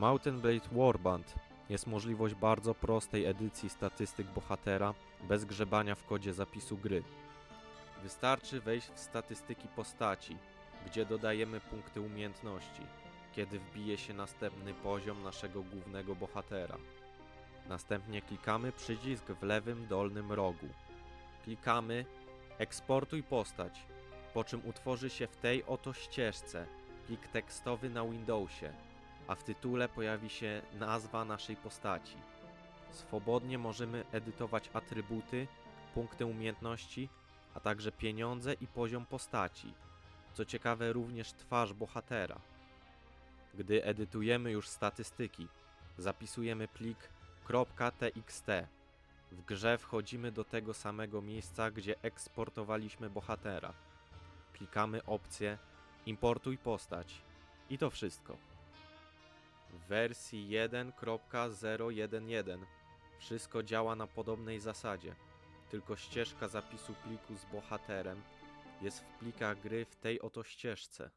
Mountain Blade Warband jest możliwość bardzo prostej edycji statystyk bohatera bez grzebania w kodzie zapisu gry. Wystarczy wejść w statystyki postaci, gdzie dodajemy punkty umiejętności, kiedy wbije się następny poziom naszego głównego bohatera. Następnie klikamy przycisk w lewym dolnym rogu. Klikamy Eksportuj postać, po czym utworzy się w tej oto ścieżce plik tekstowy na Windowsie, a w tytule pojawi się nazwa naszej postaci. Swobodnie możemy edytować atrybuty, punkty umiejętności, a także pieniądze i poziom postaci. Co ciekawe, również twarz bohatera. Gdy edytujemy już statystyki, zapisujemy plik .txt. W grze wchodzimy do tego samego miejsca, gdzie eksportowaliśmy bohatera. Klikamy opcję Importuj postać. I to wszystko. W wersji 1.011 wszystko działa na podobnej zasadzie, tylko ścieżka zapisu pliku z bohaterem jest w plikach gry w tej oto ścieżce.